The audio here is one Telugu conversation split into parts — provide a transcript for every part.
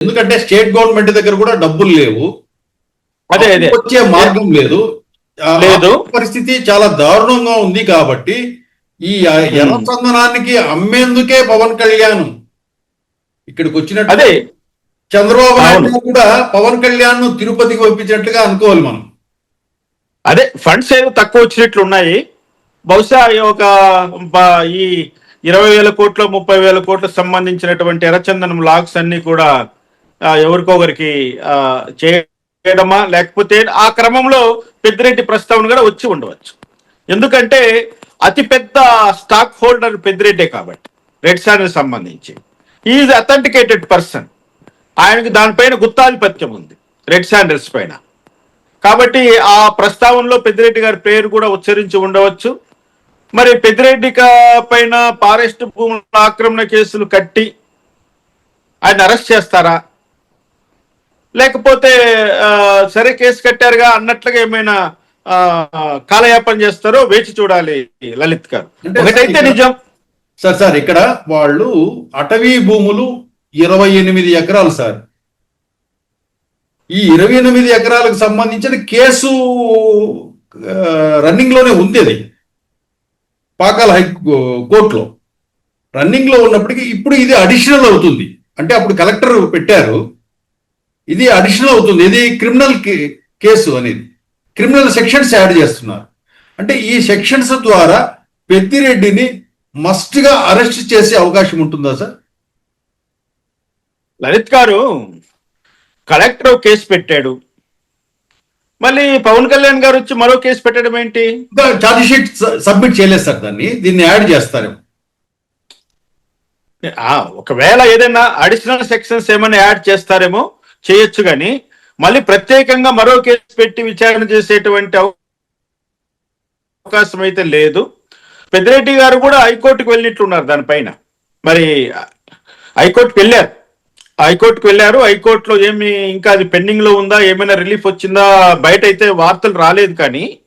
ఎందుకంటే స్టేట్ గవర్నమెంట్ దగ్గర కూడా డబ్బులు లేవు. అదే వచ్చే మార్గం లేదు. లేదు. పరిస్థితి చాలా దారుణంగా ఉంది కాబట్టి ఈ ఎర్రచందనానికి అమ్మేందుకే పవన్ కళ్యాణ్. ఇక్కడికి వచ్చినట్టు అదే. చంద్రబాబు నాయుడు. కూడా పవన్ కళ్యాణ్ను తిరుపతికి పంపించినట్లుగా అనుకోవాలి మనం. అదే ఫండ్స్ ఏదో తక్కువ వచ్చినట్లు ఉన్నాయి. బహుశా ఒక ఈ ఇరవై వేల కోట్ల ముప్పై వేల కోట్లకు సంబంధించినటువంటి ఎర్రచందనం లాగ్స్ అన్ని కూడా ఎవరికొకరికి చేయడమా లేకపోతే ఆ క్రమంలో పెద్దిరెడ్డి ప్రస్తావన కూడా వచ్చి ఉండవచ్చు. ఎందుకంటే అతిపెద్ద స్టాక్ హోల్డర్ పెద్దిరెడ్డే కాబట్టి రెడ్ సాన్ సంబంధించి. ఈజ్ అథెంటికేటెడ్ పర్సన్ ఆయనకి దానిపైన గుత్తాధిపత్యం ఉంది రెడ్ శాండర్స్ పైన. కాబట్టి ఆ ప్రస్తావనలో పెద్దిరెడ్డి గారి పేరు కూడా ఉచ్చరించి ఉండవచ్చు. మరి పెద్దిరెడ్డి పైన ఫారెస్ట్ భూముల ఆక్రమణ కేసులు కట్టి ఆయన అరెస్ట్ చేస్తారా? లేకపోతే సరే కేసు కట్టారుగా అన్నట్లుగా ఏమైనా కాలయాపన చేస్తారో వేచి చూడాలి లలిత్ గారు. ఒకటైతే నిజం. సార్ సార్ ఇక్కడ వాళ్ళు అటవీ భూములు ఇరవై ఎనిమిది ఎకరాలు సార్. ఈ ఇరవై ఎనిమిది ఎకరాలకు సంబంధించిన కేసు రన్నింగ్లోనే ఉంది అది. పాకాల హై కోర్టులో. రన్నింగ్లో ఉన్నప్పటికీ ఇప్పుడు ఇది అడిషనల్ అవుతుంది. అంటే అప్పుడు కలెక్టర్ పెట్టారు. ఇది అడిషనల్ అవుతుంది. ఇది క్రిమినల్ కేసు అనేది. క్రిమినల్ సెక్షన్స్ యాడ్ చేస్తున్నారు. అంటే ఈ సెక్షన్స్ ద్వారా పెద్దిరెడ్డిని మస్ట్గా అరెస్ట్ చేసే అవకాశం ఉంటుందా సార్ లలిత్ గారు కలెక్టర్ కేసు పెట్టాడు. మళ్ళీ పవన్ కళ్యాణ్ గారు వచ్చి మరో కేసు పెట్టడం ఏంటి? ఇంకా ఛార్జ్ షీట్ సబ్మిట్ చేయలేదు సార్ దాన్ని. దీన్ని యాడ్ చేస్తారు. ఒకవేళ ఏదైనా అడిషనల్ సెక్షన్స్ ఏమైనా యాడ్ చేస్తారేమో చేయొచ్చు కానీ మళ్ళీ ప్రత్యేకంగా మరో కేసు పెట్టి విచారణ చేసేటువంటి అవ- అవకాశం అయితే లేదు. పెద్దిరెడ్డి గారు కూడా హైకోర్టుకు వెళ్ళినట్లున్నారు దానిపైన. మరి హైకోర్టుకు వెళ్ళారు. హైకోర్టుకు వెళ్ళారు. హైకోర్టులో ఏమి ఇంకా అది పెండింగ్లో ఉందా ఏమైనా రిలీఫ్ వచ్చిందా బయట అయితే వార్తలు రాలేదు కానీ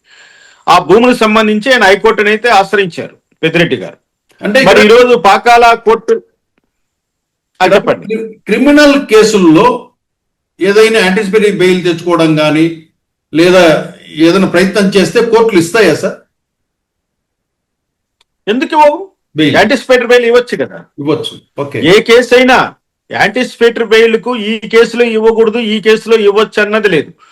ఆ భూములకు సంబంధించి ఆయన హైకోర్టుని అయితే ఆశ్రయించారు పెద్దిరెడ్డి గారు. అంటే మరి ఈరోజు పాకాల కోర్టు చెప్పండి. క్రి- క్రిమినల్ కేసుల్లో ఏదైనా యాంటిసిపేటరీ బెయిల్ తెచ్చుకోవడం కానీ లేదా ఏదైనా ప్రయత్నం చేస్తే కోర్టులు ఇస్తాయా సార్? ఎందుకు ఇవ్వవు? యాంటిసిపేటరీ బెయిల్ ఇవ్వచ్చు కదా. ఇవ్వచ్చు. ఓకే. ఏ కేసు అయినా యాంటిసిపేటరీ బెయిల్కు ఈ కేసులో ఇవ్వకూడదు ఈ కేసులో ఇవ్వచ్చు అన్నది లేదు.